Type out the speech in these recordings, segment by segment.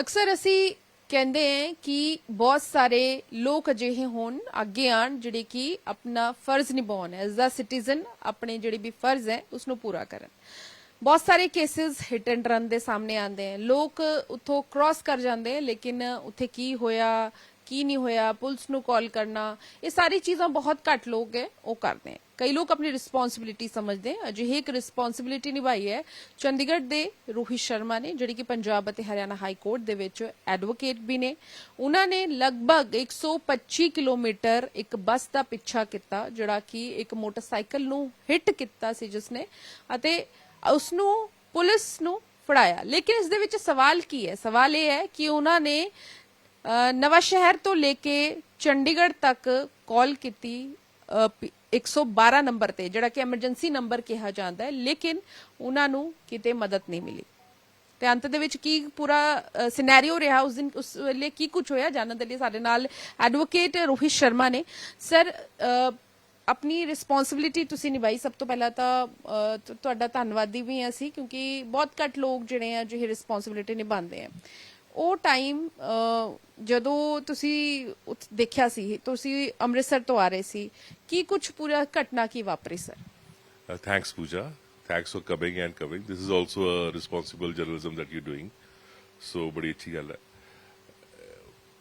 ਅਕਸਰ ਅਸੀਂ ਕਹਿੰਦੇ ਹਾਂ ਕਿ ਬਹੁਤ ਸਾਰੇ ਲੋਕ ਅਜਿਹੇ ਹੋਣ, ਅੱਗੇ ਆਣ ਜਿਹੜੇ ਕਿ ਆਪਣਾ ਫਰਜ਼ ਨਿਭਾਉਣ ਐਜ਼ ਦਾ ਸਿਟੀਜ਼ਨ ਆਪਣੇ ਜਿਹੜੇ ਵੀ ਫਰਜ਼ ਹੈ ਉਸ ਨੂੰ ਪੂਰਾ ਕਰਨ। ਬਹੁਤ ਸਾਰੇ ਕੇਸਿਸ ਹਿੱਟ ਐਂਡ ਰਨ ਦੇ ਸਾਹਮਣੇ ਆਉਂਦੇ ਹਨ ਲੋਕ ਉਥੋਂ ਕ੍ਰਾਸ ਕਰ ਜਾਂਦੇ ਹਨ ਲੇਕਿਨ ਉੱਥੇ ਕੀ ਹੋਇਆ ਕੀ ਨਹੀਂ ਹੋਇਆ, ਪੁਲਿਸ ਨੂੰ ਕਾਲ ਕਰਨਾ, ਇਹ ਸਾਰੀ ਚੀਜ਼ਾਂ ਬਹੁਤ ਘੱਟ ਲੋਕ ਹੈ, ਉਹ ਕਰਦੇ ਹੈ। ਕਈ ਲੋਕ ਆਪਣੀ ਰਿਸਪੌਂਸਿਬਿਲਿਟੀ ਸਮਝਦੇ ਅਜਿਹੇ ਇੱਕ ਰਿਸਪੌਂਸਿਬਿਲਿਟੀ ਨਿਭਾਈ ਹੈ, ਚੰਡੀਗੜ੍ਹ ਦੇ ਰੋਹਿਤ ਸ਼ਰਮਾ ਨੇ, ਜਿਹੜੀ ਕਿ ਪੰਜਾਬ ਅਤੇ ਹਰਿਆਣਾ ਹਾਈ ਕੋਰਟ ਦੇ ਵਿੱਚ ਐਡਵੋਕੇਟ ਵੀ ਨੇ। ਉਹਨਾਂ ਨੇ ਲਗਭਗ 125 ਕਿਲੋਮੀਟਰ ਇੱਕ ਬੱਸ ਦਾ ਪਿੱਛਾ ਕੀਤਾ, ਜਿਹੜਾ ਕਿ ਇੱਕ ਮੋਟਰਸਾਈਕਲ ਨੂੰ ਹਿੱਟ ਕੀਤਾ ਸੀ ਜਿਸ ਨੇ ਅਤੇ ਉਸ ਨੂੰ ਪੁਲਿਸ ਨੂੰ ਫੜਾਇਆ। ਲੇਕਿਨ ਇਸ ਦੇ ਵਿੱਚ ਸਵਾਲ ਕੀ ਹੈ? ਸਵਾਲ ਇਹ ਹੈ ਕਿ ਉਹਨਾਂ ਨੇ ਨਵਾਂ ਸ਼ਹਿਰ ਤੋਂ ਲੈ ਕੇ ਚੰਡੀਗੜ੍ਹ ਤੱਕ ਕਾਲ ਕੀਤੀ ਅ, ਪ- 112 ਨੰਬਰ ਤੇ ਜਿਹੜਾ ਕਿ ਐਮਰਜੈਂਸੀ ਨੰਬਰ ਕਿਹਾ ਜਾਂਦਾ ਹੈ ਲੇਕਿਨ ਉਹਨਾਂ ਨੂੰ ਕਿਤੇ ਮਦਦ ਨਹੀਂ ਮਿਲੀ। ਤੇ ਅੰਤ ਦੇ ਵਿੱਚ ਕੀ ਪੂਰਾ ਸਿਨੈਰੀਓ ਰਿਹਾ? ਉਸ ਦਿਨ ਉਸ ਵੇਲੇ ਕੀ ਕੁਝ ਹੋਇਆ? ਜਾਣਨ ਦੇ ਲਈ ਸਾਡੇ ਨਾਲ ਐਡਵੋਕੇਟ ਰੋਹਿਤ ਸ਼ਰਮਾ ਨੇ। ਸਰ ਆਪਣੀ ਰਿਸਪੌਂਸਿਬਿਲਿਟੀ ਤੁਸੀਂ ਨਿਭਾਈ। ਸਭ ਤੋਂ ਪਹਿਲਾਂ ਤਾਂ ਤੁਹਾਡਾ ਧੰਨਵਾਦੀ ਵੀ ਹਾਂ ਅਸੀਂ ਕਿਉਂਕਿ ਬਹੁਤ ਘੱਟ ਲੋਕ ਜਿਹੜੇ ਆ ਜਿਹੇ ਰਿਸਪੌਂਸਿਬਿਲਿਟੀ ਨਿਭਾਉਂਦੇ ਆ। ਉਹ ਟਾਈਮ ਜਦੋਂ ਤੁਸੀਂ ਦੇਖਿਆ ਸੀ ਤੁਸੀਂ ਅੰਮ੍ਰਿਤਸਰ ਤੋਂ ਆ ਰਹੇ ਸੀ ਕੀ ਕੁਝ ਪੂਰਾ ਘਟਨਾ ਕੀ ਵਾਪਰੀ sir Uh, thanks, Pooja. Thanks for coming and coming. This is also a responsible journalism that you're doing. ਬੜੀ ਅੱਛੀ ਗੱਲ ਹੈ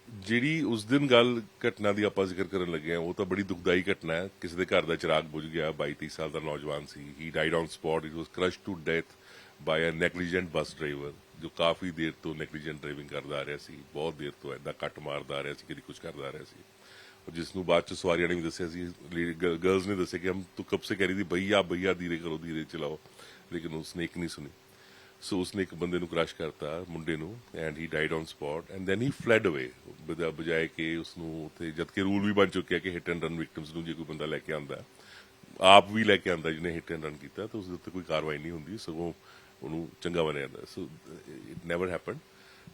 ਜਿਹੜੀ ਉਸ ਦਿਨ ਗੱਲ ਘਟਨਾ ਦੀ ਆਪਾਂ ਜ਼ਿਕਰ ਕਰਨ ਲੱਗੇ ਆ ਉਹ ਤਾਂ ਬੜੀ ਦੁਖਦਾਈ ਘਟਨਾ ਹੈ ਕਿਸੇ ਦੇ ਘਰ ਦਾ ਚਿਰਾਗ ਬੁਝ ਗਿਆ 22 30 ਸਾਲ ਦਾ ਨੌਜਵਾਨ ਸੀ he died on spot it was crushed to death by a negligent bus driver ਜੋ ਕਾਫੀ ਦੇਰ ਤੋਂ ਨੈਗਲੀਜੈਂਟ ਡਰਾਈਵਿੰਗ ਕਰਦਾ ਆ ਰਿਹਾ ਸੀ, ਬਹੁਤ ਦੇਰ ਤੋਂ ਐਦਾਂ ਕੱਟ ਮਾਰਦਾ ਆ ਰਿਹਾ ਸੀ, ਕਦੀ ਕੁਝ ਕਰਦਾ ਆ ਰਿਹਾ ਸੀ। ਜਿਸ ਨੂੰ ਬਾਅਦ ਚ ਸਵਾਰੀਆਂ ਨੇ ਵੀ ਦੱਸਿਆ ਸੀ ਗਰਲਸ ਨੇ ਦੱਸਿਆ ਕਿ ਹਮ ਤੂੰ ਕਬ ਸੇ ਕਹਿ ਰਹੀ ਸੀ, ਭਈਆ ਭਈਆ, ਧੀਰੇ ਕਰੋ, ਧੀਰੇ ਚਲਾਓ। ਲੇਕਿਨ ਉਸਨੇ ਇੱਕ ਨਹੀਂ ਸੁਣੀ। ਸੋ ਉਸਨੇ ਇੱਕ ਬੰਦੇ ਨੂੰ ਕ੍ਰੈਸ਼ ਕਰਤਾ, ਮੁੰਡੇ ਨੂੰ and he died on spot and then he fled away ਬਜਾਏ ਕਿ ਉਸ ਨੂੰ ਉਥੇ, ਜਦ ਕਿ ਰੂਲ ਵੀ ਬਣ ਚੁੱਕਿਆ ਕਿ ਹਿਟ ਐਂਡ ਰਨ ਵਿਕਟਮਸ ਨੂੰ ਜੇ ਕੋਈ ਬੰਦਾ ਲੈ ਕੇ ਆਂਦਾ, ਆਪ ਵੀ ਲੈ ਕੇ ਆਂਦਾ ਜਿਹਨੇ ਹਿਟ ਐਂਡ ਰਨ ਕੀਤਾ, ਤਾਂ ਉਸ ਦੇ ਉੱਤੇ ਕੋਈ ਕਾਰਵਾਈ ਨਹੀਂ ਹੁੰਦੀ, ਸਗੋਂ ਉਹਨੂੰ ਚੰਗਾ ਬਣਿਆ ਜਾਂਦਾ। So it never happen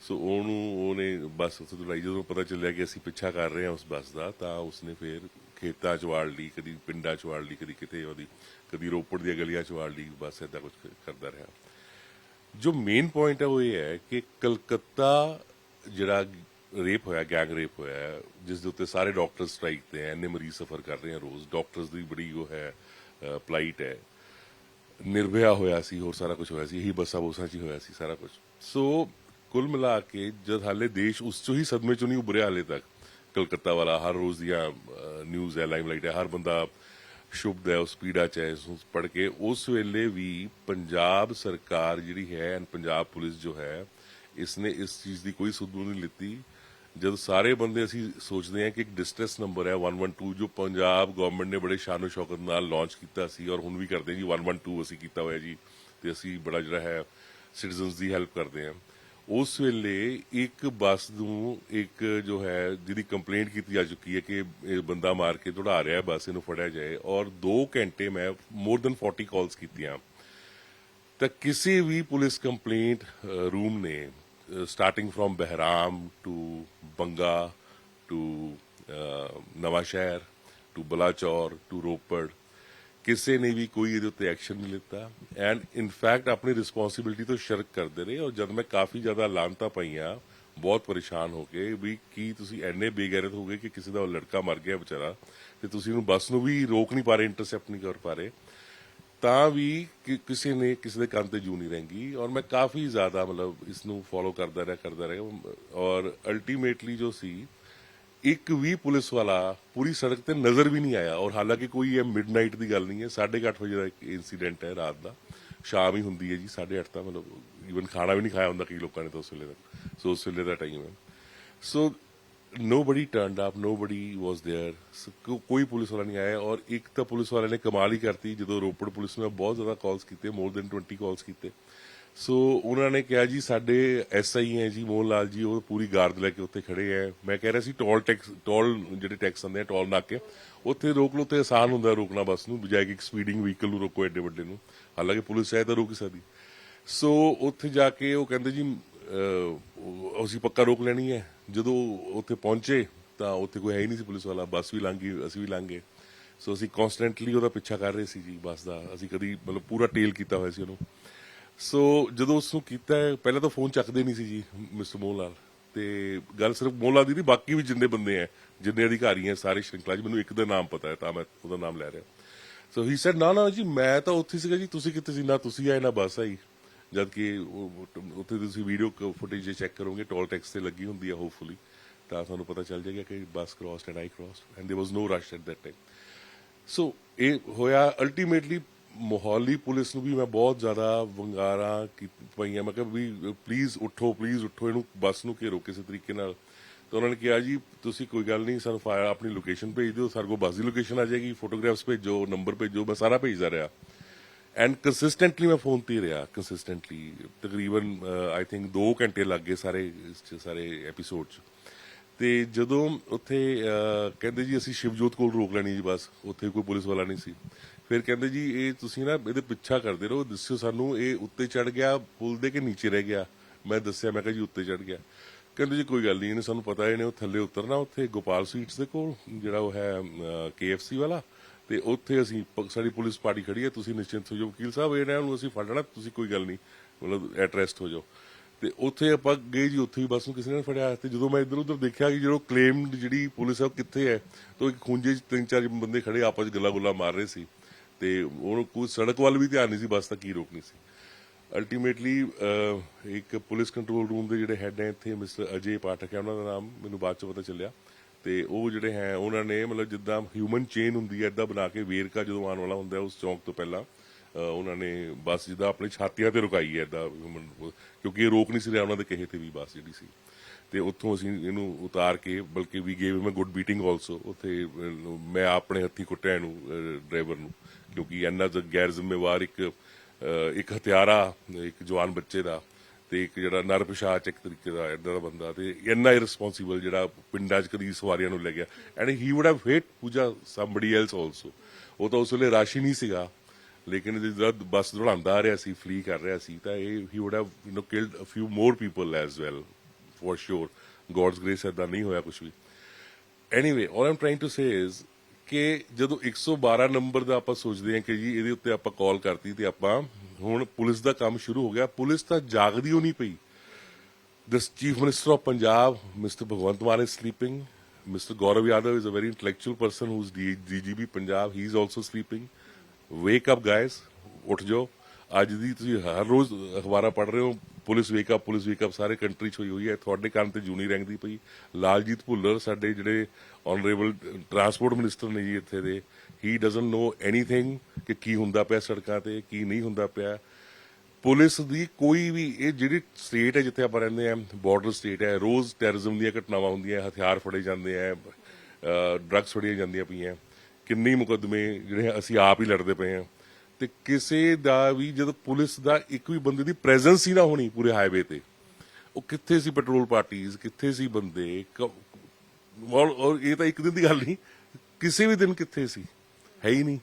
so ਉਹਨੂੰ ਉਹਨੇ ਬੱਸ ਉੱਥੇ ਤੋਂ ਲਾਈ। ਜਦੋਂ ਪਤਾ ਚੱਲਿਆ ਕਿ ਅਸੀਂ ਪਿੱਛਾ ਕਰ ਰਹੇ ਹਾਂ ਉਸ ਬੱਸ ਦਾ ਤਾਂ ਉਸਨੇ ਫਿਰ ਖੇਤਾਂ ਚ ਵਾੜ ਲਈ ਕਦੀ ਪਿੰਡਾਂ ਚ ਵਾੜ ਲਈ ਕਦੀ ਕਿਤੇ ਉਹਦੀ ਕਦੀ ਰੋਪੜ ਦੀਆਂ ਗਲੀਆਂ ਚ ਵਾੜ ਲਈ ਬੱਸ ਏਦਾਂ ਕੁਝ ਕਰਦਾ ਰਿਹਾ। ਜੋ ਮੇਨ ਪੁਆਇੰਟ ਹੈ ਉਹ ਇਹ ਹੈ ਕਿ ਕਲਕੱਤਾ ਜਿਹੜਾ ਰੇਪ ਹੋਇਆ ਗੈਂਗ ਰੇਪ ਹੋਇਆ ਹੈ, ਜਿਸ ਦੇ ਉੱਤੇ ਸਾਰੇ ਡਾਕਟਰ ਸਟ੍ਰਾਈਕ ਤੇ ਹੈ ਇੰਨੇ ਮਰੀਜ਼ ਸਫਰ ਕਰ ਰਹੇ ਆ ਰੋਜ਼। ਡਾਕਟਰਸ ਦੀ ਬੜੀ ਉਹ ਹੈ ਪਲਾਈਟ ਹੈ। ਨਿਰਭਿਆ ਹੋਇਆ ਸੀ, ਹੋਰ ਸਾਰਾ ਕੁਝ ਹੋਇਆ ਸੀ, ਇਹੀ ਬੱਸਾਂ ਬੋਸਾਂ 'ਚ ਹੀ ਹੋਇਆ ਸੀ ਸਾਰਾ ਕੁਝ ਸੋ ਕੁੱਲ ਮਿਲਾ ਕੇ ਜਦ ਹਾਲੇ ਦੇਸ਼ ਉਸ ਚੋਂ ਹੀ ਸਦਮੇ ਚੋਂ ਨਹੀਂ ਉਭਰਿਆ ਹਾਲੇ ਤੱਕ, ਕਲਕੱਤਾ ਵਾਲਾ ਹਰ ਰੋਜ਼ ਦੀਆਂ ਨਿਊਜ਼ ਹੈ ਲਾਈਮਲਾਈਟ ਹੈ, ਹਰ ਬੰਦਾ ਸ਼ੁਭਦ ਹੈ ਉਸ ਪੀੜਾ ਚ ਹੈ, ਉਸ ਪੜ ਕੇ ਉਸ ਵੇਲੇ ਵੀ ਪੰਜਾਬ ਸਰਕਾਰ ਜਿਹੜੀ ਹੈ ਐਂਡ ਪੰਜਾਬ ਪੁਲਿਸ ਜੋ ਹੈ, ਇਸਨੇ ਇਸ ਚੀਜ਼ ਦੀ ਕੋਈ ਸੁਧ ਨਹੀਂ ਲਿੱਤੀ। ਜਦ ਸਾਰੇ ਬੰਦੇ ਅਸੀਂ ਸੋਚਦੇ ਹਾਂ ਕਿ ਇੱਕ ਡਿਸਟ੍ਰੈਸ ਨੰਬਰ ਹੈ 112 ਜੋ ਪੰਜਾਬ ਗਵਰਨਮੈਂਟ ਨੇ ਬੜੇ ਸ਼ਾਨੋ ਸ਼ੌਕਤ ਨਾਲ ਲਾਂਚ ਕੀਤਾ ਸੀ ਔਰ ਹੁਣ ਵੀ ਕਰਦੇ ਹਾਂ ਜੀ 112 ਅਸੀਂ ਕੀਤਾ ਹੋਇਆ ਜੀ, ਤੇ ਅਸੀਂ ਬੜਾ ਜਿਹੜਾ ਹੈ ਸਿਟੀਜ਼ਨਸ ਦੀ ਹੈਲਪ ਕਰਦੇ ਹਾਂ। ਉਸ ਵੇਲੇ ਇੱਕ ਬੱਸ ਨੂੰ ਇੱਕ ਜੋ ਹੈ, ਜਿਹਦੀ ਕੰਪਲੇਂਟ ਕੀਤੀ ਜਾ ਚੁੱਕੀ ਹੈ ਕਿ ਇਹ ਬੰਦਾ ਮਾਰ ਕੇ ਦੌੜਾ ਰਿਹਾ ਹੈ, ਬੱਸ ਇਹਨੂੰ ਫੜਿਆ ਜਾਏ, ਔਰ 2 ਘੰਟੇ ਮੈਂ ਮੋਰ ਦਨ 40 ਕਾਲਸ ਕੀਤੀਆਂ। ਤਾਂ ਕਿਸੇ ਵੀ ਪੁਲਿਸ ਕੰਪਲੇਂਟ ਰੂਮ ਨੇ starting from Behram to Banga to Nawan Shahr to Balachaur to Ropar ਕਿਸੇ ਨੇ ਵੀ ਕੋਈ ਇਹਦੇ ਉੱਤੇ ਐਕਸ਼ਨ ਨਹੀਂ ਲਿੱਤਾ ਐਂਡ ਇਨਫੈਕਟ ਆਪਣੀ ਰਿਸਪੌਂਸਿਬਿਲਟੀ ਤੋਂ ਸ਼ਰਕ ਕਰਦੇ ਰਹੇ ਔਰ ਜਦ ਮੈਂ ਕਾਫੀ ਜ਼ਿਆਦਾ ਲਾਂਤਾ ਪਈਆਂ ਬਹੁਤ ਪਰੇਸ਼ਾਨ ਹੋ ਕੇ ਵੀ ਕੀ ਤੁਸੀਂ ਐਨੇ ਬੇਗੈਰਤ ਹੋ ਗਏ ਕਿ ਕਿਸੇ ਦਾ ਉਹ ਲੜਕਾ ਮਰ ਗਿਆ ਵਿਚਾਰਾ ਤੇ ਤੁਸੀਂ ਉਹਨੂੰ ਬੱਸ ਨੂੰ ਵੀ ਰੋਕ ਨਹੀਂ ਪਾ ਰਹੇ ਇੰਟਰਸੈਪਟ ਨਹੀਂ ਕਰ ਪਾ ਰਹੇ ਤਾਂ ਵੀ ਕਿਸੇ ਨੇ ਕਿਸੇ ਦੇ ਕੰਨ ਤੇ ਜੂ ਨਹੀਂ ਰਹਿੰਗੀ ਔਰ ਮੈਂ ਕਾਫੀ ਜ਼ਿਆਦਾ ਮਤਲਬ ਇਸ ਨੂੰ ਫੋਲੋ ਕਰਦਾ ਰਿਹਾ ਕਰਦਾ ਰਿਹਾ ਔਰ ਅਲਟੀਮੇਟਲੀ ਜੋ ਸੀ, ਇੱਕ ਵੀ ਪੁਲਿਸ ਵਾਲਾ ਪੂਰੀ ਸੜਕ ਤੇ ਨਜ਼ਰ ਵੀ ਨਹੀਂ ਆਇਆ ਔਰ ਹਾਲਾਂਕਿ ਕੋਈ ਇਹ ਮਿਡਨਾਈਟ ਦੀ ਗੱਲ ਨਹੀਂ ਹੈ 8:30 ਵਜੇ ਦਾ ਇੱਕ ਇਨਸੀਡੈਂਟ ਹੈ ਰਾਤ ਦਾ, ਸ਼ਾਮ ਹੀ ਹੁੰਦੀ ਹੈ ਜੀ 8:30 ਦਾ ਮਤਲਬ ਈਵਨ ਖਾਣਾ ਵੀ ਨਹੀਂ ਖਾਇਆ ਹੁੰਦਾ ਕਈ ਲੋਕਾਂ ਨੇ ਤਾਂ ਉਸ ਵੇਲੇ ਦਾ, ਸੋ ਉਸ ਵੇਲੇ ਦਾ ਟਾਈਮ ਹੈ। So nobody turned up, nobody was there. ਕੋਈ ਪੁਲਿਸ ਵਾਲਾ ਨਹੀਂ ਆਇਆ ਔਰ ਇੱਕ ਤਾਂ ਪੁਲਿਸ ਵਾਲੇ ਨੇ ਕਮਾਲ ਹੀ ਕਰਤੀ ਜਦੋਂ ਰੋਪੜ ਪੁਲਿਸ ਨੇ ਬਹੁਤ ਜ਼ਿਆਦਾ ਕਾਲਸ ਕੀਤੇ ਮੋਰ ਦੈਨ 20 ਕਾਲਸ ਕੀਤੇ ਸੋ ਉਹਨਾਂ ਨੇ ਕਿਹਾ ਜੀ ਸਾਡੇ ਐਸਆਈ ਹੈ ਜੀ ਮੋਹਨ ਲਾਲ ਜੀ ਉਹ ਪੂਰੀ ਗਾਰਡ ਲੈ ਕੇ ਉੱਥੇ ਖੜੇ ਹੈ ਮੈਂ ਕਹਿ ਰਿਹਾ ਸੀ ਟੋਲ ਟੈਕਸ ਟੋਲ ਜਿਹੜੇ ਟੈਕਸ ਹੁੰਦੇ ਆ ਟੋਲ ਨਾਕੇ ਉੱਥੇ ਰੋਕ ਲਓ ਤੇ ਆਸਾਨ ਹੁੰਦਾ ਰੋਕਣਾ ਬੱਸ ਨੂੰ ਬਜਾਏ ਕਿ ਇੱਕ ਸਪੀਡਿੰਗ ਵਹੀਕਲ ਨੂੰ ਰੋਕੋ ਐਡੇ ਵੱਡੇ ਨੂੰ ਹਾਲਾਂਕਿ ਪੁਲਿਸ ਹੈ ਤਾਂ ਰੋਕ ਸਕਦੀ ਸੋ ਉੱਥੇ ਜਾ ਕੇ ਉਹ ਕਹਿੰਦੇ ਜੀ ਅਸੀਂ ਪੱਕਾ ਰੋਕ ਲੈਣੀ ਹੈ। ਜਦੋਂ ਉੱਥੇ ਪਹੁੰਚੇ, ਤਾਂ ਉੱਥੇ ਕੋਈ ਹੈ ਹੀ ਨਹੀਂ ਸੀ ਪੁਲਿਸ ਵਾਲਾ। ਬੱਸ ਵੀ ਲੰਘ ਗਈ, ਅਸੀਂ ਵੀ ਲੰਘ ਗਏ। ਸੋ ਅਸੀਂ ਕਨਸਟੈਂਟਲੀ ਉਹਦਾ ਪਿੱਛਾ ਕਰ ਰਹੇ ਸੀ ਜੀ, ਬੱਸ ਦਾ। ਅਸੀਂ ਕਦੀ ਮਤਲਬ ਪੂਰਾ ਟੇਲ ਕੀਤਾ ਹੋਇਆ ਸੀ ਉਹਨੂੰ। ਸੋ ਜਦੋਂ ਉਸ ਨੂੰ ਕੀਤਾ, ਪਹਿਲਾਂ ਤਾਂ ਫੋਨ ਚੱਕਦੇ ਨਹੀਂ ਸੀ ਜੀ ਮਿਸਟਰ ਮੋਹਨ ਲਾਲ ਤੇ ਗੱਲ ਸਿਰਫ ਮੋਹਨ ਲਾਲ ਦੀ ਨਹੀਂ, ਬਾਕੀ ਵੀ ਜਿੰਨੇ ਬੰਦੇ ਆ ਜਿੰਨੇ ਅਧਿਕਾਰੀ ਆ ਸਾਰੇ ਸ਼੍ਰਿੰਖਲਾ 'ਚ, ਮੈਨੂੰ ਇੱਕ ਦਾ ਨਾਮ ਪਤਾ ਹੈ, ਤਾਂ ਮੈਂ ਉਹਦਾ ਨਾਮ ਲੈ ਰਿਹਾ। ਸੋ ਹੀ ਸੈਡ ਨਾ ਨਾ ਜੀ, ਮੈਂ ਤਾਂ ਉੱਥੇ ਸੀਗਾ ਜੀ, ਤੁਸੀਂ ਕਿੱਥੇ ਸੀ? ਨਾ ਤੁਸੀਂ ਆਏ, ਨਾ ਬੱਸ ਆਈ। ਜਦ ਕਿ ਉਹ- ਉੱਥੇ ਤੁਸੀਂ ਵੀਡੀਓ ਫੁਟੇਜ ਚੈੱਕ ਕਰੋਗੇ ਟੋਲ ਟੈਕਸ ਤੇ ਲੱਗੀ ਹੁੰਦੀ ਹੈ ਹੋਪਫੁਲੀ ਤਾਂ ਤੁਹਾਨੂੰ ਪਤਾ ਚੱਲ ਜਾਏਗਾ ਕਿ bus crossed and I crossed and there was no rush at that time so ਇਹ ਹੋਇਆ ਅਲਟੀਮੇਟਲੀ ਮੋਹਾਲੀ ਪੁਲਿਸ ਨੂੰ ਵੀ ਮੈਂ ਬਹੁਤ ਜ਼ਿਆਦਾ ਵੰਗਾਰਾਂ ਕੀ ਪਈਆਂ ਮੈਂ ਕਿਹਾ ਵੀ ਪਲੀਜ਼ ਉੱਠੋ ਪਲੀਜ਼ ਉੱਠੋ ਇਹਨੂੰ ਬੱਸ ਨੂੰ ਘੇਰੋ ਕਿਸੇ ਤਰੀਕੇ ਨਾਲ ਤਾਂ ਉਹਨਾਂ ਨੇ ਕਿਹਾ ਜੀ ਤੁਸੀਂ ਕੋਈ ਗੱਲ ਨਹੀਂ ਸਾਨੂੰ ਫਾਇਰ ਆਪਣੀ ਲੋਕੇਸ਼ਨ ਭੇਜ ਦਿਓ ਸਾਡੇ ਕੋਲ ਬੱਸ ਦੀ ਲੋਕੇਸ਼ਨ ਆ ਜਾਏਗੀ ਫੋਟੋਗ੍ਰਾਫਸ ਭੇਜੋ ਨੰਬਰ ਭੇਜੋ ਮੈਂ ਸਾਰਾ ਭੇਜਦਾ ਰਿਹਾ ਐਂਡ ਕੰਸਿਸਟੈਂਟਲੀ ਮੈਂ ਫੋਨ ਤੇ ਹੀ ਰਿਹਾ ਕੰਸਿਸਟੈਂਟਲੀ ਤਕਰੀਬਨ ਆਈ ਥਿੰਕ 2 ਘੰਟੇ ਲੱਗ ਗਏ ਸਾਰੇ, ਇਸ 'ਚ ਸਾਰੇ ਐਪੀਸੋਡ 'ਚ। ਤੇ ਜਦੋਂ ਉੱਥੇ ਕਹਿੰਦੇ ਜੀ ਅਸੀਂ ਸ਼ਿਵਜੋਤ ਕੋਲ ਰੋਕ ਲੈਣੀ ਜੀ ਬਸ, ਉੱਥੇ ਕੋਈ ਪੁਲਿਸ ਵਾਲਾ ਨਹੀਂ ਸੀ। ਫਿਰ ਕਹਿੰਦੇ ਜੀ, ਇਹ ਤੁਸੀਂ ਨਾ ਇਹਦੇ ਪਿੱਛਾ ਕਰਦੇ ਰਹੋ, ਦੱਸਿਓ ਸਾਨੂੰ ਇਹ ਉੱਤੇ ਚੜ ਗਿਆ, ਪੁਲ ਦੇ ਕੇ ਨੀਚੇ ਰਹਿ ਗਿਆ? ਮੈਂ ਦੱਸਿਆ, ਮੈਂ ਕਿਹਾ ਜੀ ਉੱਤੇ ਚੜ ਗਿਆ। ਕਹਿੰਦੇ ਜੀ ਕੋਈ ਗੱਲ ਨਹੀਂ, ਇਹਨੇ ਸਾਨੂੰ ਪਤਾ, ਇਹਨੇ ਉਹ ਥੱਲੇ ਉਤਰਨਾ ਉੱਥੇ, ਗੋਪਾਲ ਸਵੀਟਸ ਦੇ ਕੋਲ, ਜਿਹੜਾ ਉਹ ਹੈ KFC ਵਾਲਾ। ਤੇ ਉੱਥੇ ਅਸੀਂ ਪ- ਸਾਡੀ ਪੁਲਿਸ ਪਾਰਟੀ ਖੜੀ ਹੈ, ਤੁਸੀਂ ਨਿਸ਼ਚਿੰਤ ਹੋ ਜਾਓ। ਵਕੀਲ ਸਾਹਿਬ ਇਹਨਾਂ ਨੂੰ ਅਸੀਂ ਫੜ ਲੈਣਾ, ਤੁਸੀਂ ਕੋਈ ਗੱਲ ਨਹੀਂ, ਮਤਲਬ ਐਟਰੈਸਟ ਹੋ ਜਾਓ। ਤੇ ਉੱਥੇ ਆਪਾਂ ਗਏ ਜੀ, ਉੱਥੇ ਵੀ ਬੱਸ ਨੂੰ ਕਿਸੇ ਨੇ ਫੜਿਆ। ਤੇ ਜਦੋਂ ਮੈਂ ਇੱਧਰ ਉੱਧਰ ਦੇਖਿਆ ਕਿ ਜਦੋਂ ਕਲੇਮਡ ਜਿਹੜੀ ਪੁਲਿਸ ਹੈ, ਉਹ ਕਿੱਥੇ ਹੈ, ਤਾਂ ਇੱਕ ਖੁੰਝੇ 'ਚ ਤਿੰਨ ਚਾਰ ਬੰਦੇ ਖੜੇ, ਆਪਸ 'ਚ ਗੱਲਾਂ ਗੁੱਲਾਂ ਮਾਰ ਰਹੇ ਸੀ। ਤੇ ਉਹਨੂੰ ਕੋਈ ਸੜਕ ਵੱਲ ਵੀ ਧਿਆਨ ਨਹੀਂ ਸੀ, ਬੱਸ ਤਾਂ ਕੀ ਰੋਕਣੀ ਸੀ। ਅਲਟੀਮੇਟਲੀ ਇੱਕ ਪੁਲਿਸ ਕੰਟਰੋਲ ਰੂਮ ਦੇ ਜਿਹੜੇ ਹੈੱਡ ਹੈ ਇੱਥੇ ਮਿਸਟਰ ਅਜੇ ਪਾਠਕ ਹੈ, ਉਹਨਾਂ ਦਾ ਨਾਮ ਮੈਨੂੰ ਬਾਅਦ ਚ ਪਤਾ ਚੱਲਿਆ। ਤੇ ਉਹ ਜਿਹੜੇ ਹੈ ਉਹਨਾਂ ਨੇ ਮਤਲਬ ਜਿੱਦਾਂ ਹਿਊਮਨ ਚੇਨ ਹੁੰਦੀ ਹੈ ਇਦਾਂ ਬਣਾ ਕੇ ਵੇਰਕਾ ਜਦੋਂ ਆਉਣ ਵਾਲਾ ਹੁੰਦਾ ਉਸ ਚੌਂਕ ਤੋਂ ਪਹਿਲਾਂ ਅਹ, ਉਹਨਾਂ ਨੇ ਬੱਸ ਜਿੱਦਾਂ ਆਪਣੀ ਛਾਤੀਆਂ ਤੇ ਰੁਕਾਈ ਹੈ ਇਦਾਂ ਕਿਉਂਕਿ ਇਹ ਰੋਕ ਨਹੀਂ ਸੀ ਰਿਹਾ ਉਹਨਾਂ ਦੇ ਕਹੇ ਤੇ ਵੀ ਬੱਸ ਜਿਹੜੀ ਸੀ। ਤੇ ਉੱਥੋਂ ਅਸੀਂ ਇਹਨੂੰ ਉਤਾਰ ਕੇ ਬਲਕਿ ਵੀ ਗੇਵ ਮੈਂ ਗੁੱਡ ਬੀਟਿੰਗ ਆਲਸੋ ਉੱਥੇ ਮੈਂ ਆਪਣੇ ਹੱਥੀ ਕੁੱਟਿਆ ਇਹਨੂੰ ਡਰਾਈਵਰ ਨੂੰ ਕਿਉਂਕਿ ਇੰਨਾ ਗੈਰ ਜ਼ਿੰਮੇਵਾਰ ਇੱਕ ਅਹ, ਇੱਕ ਹਥਿਆਰਾ ਇੱਕ ਜਵਾਨ ਬੱਚੇ ਦਾ ਤੇ ਇੱਕ ਜਿਹੜਾ ਨਰ ਪਿਸ਼ਾਚ ਇੱਕ ਤਰੀਕੇ ਦਾ ਇਦਾਂ ਬੰਦਾ ਤੇ ਇੰਨਾ ਇਰਸਪੌਂਸਿਬਲ ਜਿਹੜਾ ਪਿੰਡਾਂ 'ਚ ਕਦੀ ਸਵਾਰੀਆਂ ਨੂੰ ਲੈ ਗਿਆ। And he would have hit Pooja somebody else also ਉਹ ਤਾਂ ਉਸ ਵੇਲੇ ਰਾਸ਼ੀ ਨਹੀਂ ਸੀਗਾ। ਲੇਕਿਨ ਜਦ ਬੱਸ ਦੌੜਾਉਂਦਾ ਆ ਰਿਹਾ ਸੀ ਫਲੀ ਕਰ ਰਿਹਾ ਸੀ, ਤਾਂ ਇਹ he would have you known killed a few more people as well for sure God's grace ਐਦਾਂ ਨਹੀਂ ਹੋਇਆ ਕੁਝ ਵੀ। Anyway all I'm trying to say is ਕਿ ਜਦੋਂ 112 ਨੰਬਰ ਦਾ ਆਪਾਂ ਸੋਚਦੇ ਹਾਂ ਕਿ ਜੀ ਇਹਦੇ ਉੱਤੇ ਆਪਾਂ ਕਾਲ ਕਰਤੀ ਤੇ ਆਪਾਂ ਹੁਣ ਪੁਲਿਸ ਦਾ ਕੰਮ ਸ਼ੁਰੂ ਹੋ ਗਿਆ ਪੁਲਿਸ ਤਾਂ ਜਾਗਦੀ ਹੋ ਨਹੀਂ ਪਈ the chief minister of punjab mr bhagwant man is sleeping mr gaurav yadav is a very intellectual person who's D- dgb punjab he's also sleeping wake up guys ਉੱਠ ਜਾਓ ਅੱਜ ਦੀ ਤੁਸੀਂ ਹਰ ਰੋਜ਼ ਅਖਬਾਰਾਂ ਪੜ੍ਹ ਰਹੇ ਹੋ, police wake up police wake up ਸਾਰੇ country 'ਚ ਹੋਈ ਹੋਈ ਹੈ। ਤੁਹਾਡੇ ਕੰਨ ਤੇ ਜੂਨੀ ਰਹਿੰਦੀ ਪਈ। ਲਾਲਜੀਤ ਭੁੱਲਰ, ਸਾਡੇ ਜਿਹੜੇ ਆਨਰੇਬਲ ਟਰਾਂਸਪੋਰਟ ਮਿਨਿਸਟਰ ਨੇ ਜੀ ਇੱਥੇ ਦੇ ਹੀ ਡਸਨਟ ਨੋ ਐਨੀਥਿੰਗ ਕਿ ਕੀ ਹੁੰਦਾ ਪਿਆ ਸੜਕਾਂ ਤੇ, ਕੀ ਨਹੀਂ ਹੁੰਦਾ ਪਿਆ। ਪੁਲਿਸ ਦੀ ਕੋਈ ਵੀ, ਇਹ ਜਿਹੜੀ ਸਟੇਟ ਹੈ ਜਿੱਥੇ ਆਪਾਂ ਰਹਿੰਦੇ ਆ ਬਾਰਡਰ ਸਟੇਟ ਹੈ, ਰੋਜ਼ ਟੈਰਰਿਜ਼ਮ ਦੀਆਂ ਘਟਨਾਵਾਂ ਹੁੰਦੀਆਂ, ਹਥਿਆਰ ਫੜੇ ਜਾਂਦੇ ਆ ਡਰੱਗਸ ਫੜੀਆਂ ਜਾਂਦੀਆਂ ਪਈਆਂ। ਕਿੰਨੇ ਮੁਕੱਦਮੇ ਜਿਹੜੇ ਅਸੀਂ ਆਪ ਹੀ ਲੜਦੇ ਪਏ ਆ ਤੇ ਕਿਸੇ ਦਾ ਵੀ ਜਦ ਪੁਲਿਸ ਦਾ ਇੱਕ ਵੀ ਬੰਦੇ ਦੀ ਪ੍ਰੈਜ਼ੈਂਸ ਹੀ ਨਾ ਹੋਣੀ ਪੂਰੇ ਹਾਈਵੇ ਤੇ, ਉਹ ਕਿੱਥੇ ਸੀ ਪੈਟਰੋਲ ਪਾਰਟੀਆਂ ਕਿੱਥੇ ਸੀ ਬੰਦੇ ਔਰ ਇਹ ਤਾਂ ਇੱਕ ਦਿਨ ਦੀ ਗੱਲ ਨਹੀਂ, ਕਿਸੇ ਵੀ ਦਿਨ ਕਿੱਥੇ ਸੀ, ਹੈ ਹੀ ਨਹੀਂ।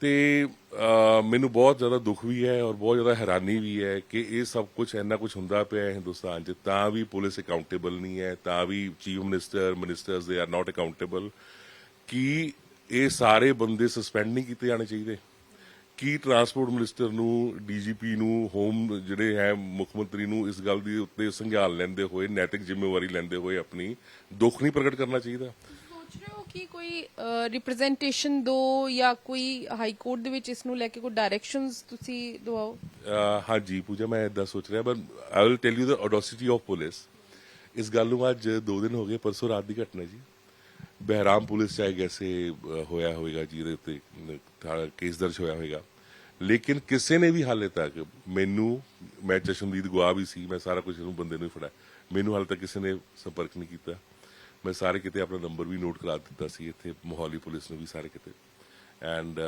ਤੇ ਮੈਨੂੰ ਬਹੁਤ ਜ਼ਿਆਦਾ ਦੁੱਖ ਵੀ ਹੈ ਔਰ ਬਹੁਤ ਜ਼ਿਆਦਾ ਹੈਰਾਨੀ ਵੀ ਹੈ ਕਿ ਇਹ ਸਭ ਕੁਝ ਇੰਨਾ ਕੁਝ ਹੁੰਦਾ ਪਿਆ ਹੈ ਹਿੰਦੁਸਤਾਨ 'ਚ, ਤਾਂ ਵੀ ਪੁਲਿਸ ਅਕਾਊਂਟੇਬਲ ਨਹੀਂ ਹੈ, ਤਾਂ ਵੀ chief minister ministers they are not accountable ਕਿ ਇਹ ਸਾਰੇ ਬੰਦੇ ਸਸਪੈਂਡ ਨਹੀਂ ਕੀਤੇ ਜਾਣੇ ਚਾਹੀਦੇ? ਕੀ ਟਰਾਂਸਪੋਰਟ ਮਿਨਿਸਟਰ ਨੂੰ ਡੀਜੀਪੀ ਨੂੰ ਹੋਮ ਜਿਹੜੇ ਹੈ ਮੁੱਖ ਮੰਤਰੀ ਨੂੰ ਇਸ ਗੱਲ ਦੀ ਉੱਤੇ ਸੰਭਾਲ ਲੈਂਦੇ ਹੋਏ ਨੈਤਿਕ ਜ਼ਿੰਮੇਵਾਰੀ ਲੈਂਦੇ ਹੋਏ ਆਪਣੀ ਦੁੱਖ ਨਹੀਂ ਪ੍ਰਗਟ ਕਰਨਾ ਚਾਹੀਦਾ? ਸੋਚ ਰਹੇ ਹੋ ਕਿ ਕੋਈ ਰਿਪਰੈਜ਼ੈਂਟੇਸ਼ਨ ਦੋ ਜਾਂ ਕੋਈ ਹਾਈ ਕੋਰਟ ਦੇ ਵਿੱਚ ਇਸ ਨੂੰ ਲੈ ਕੇ ਕੋਈ ਡਾਇਰੈਕਸ਼ਨਸ ਤੁਸੀਂ ਦਵਾਓ? ਹਾਂਜੀ ਪੂਜਾ ਮੈਂ ਇਦਾਂ ਸੋਚ ਰਿਹਾ but I will tell you the audacity of police ਇਸ ਗੱਲ ਨੂੰ ਅੱਜ 2 ਦਿਨ ਹੋ ਗਏ ਪਰਸੋਂ ਰਾਤ ਦੀ ਘਟਨਾ ਜੀ। ਬਹਿਰਾਮ ਪੁਲਿਸ ਚਾਹੇ ਗੈਸੇ ਹੋਇਆ ਹੋਵੇਗਾ ਜੀ ਇਹਦੇ ਉੱਤੇ ਕੇਸ ਦਰਜ ਹੋਇਆ ਹੋਵੇਗਾ ਲੇਕਿਨ ਕਿਸੇ ਨੇ ਵੀ ਹਾਲੇ ਤੱਕ ਮੈਨੂੰ, ਮੈਂ ਚਸ਼ਮਦੀਦ ਗਵਾ ਵੀ ਸੀ, ਮੈਂ ਸਾਰਾ ਕੁਝ ਇਹਨੂੰ ਬੰਦੇ ਨੂੰ ਹੀ ਫੜਾਇਆ ਮੈਨੂੰ ਹਾਲੇ ਤੱਕ ਕਿਸੇ ਨੇ ਸੰਪਰਕ ਨਹੀਂ ਕੀਤਾ। ਮੈਂ ਸਾਰੇ ਕਿਤੇ ਆਪਣਾ ਨੰਬਰ ਵੀ ਨੋਟ ਕਰਾ ਦਿੱਤਾ ਸੀ, ਇੱਥੇ ਮੋਹਾਲੀ ਪੁਲਿਸ ਨੂੰ ਵੀ ਸਾਰੇ ਕਿਤੇ। ਐਂਡ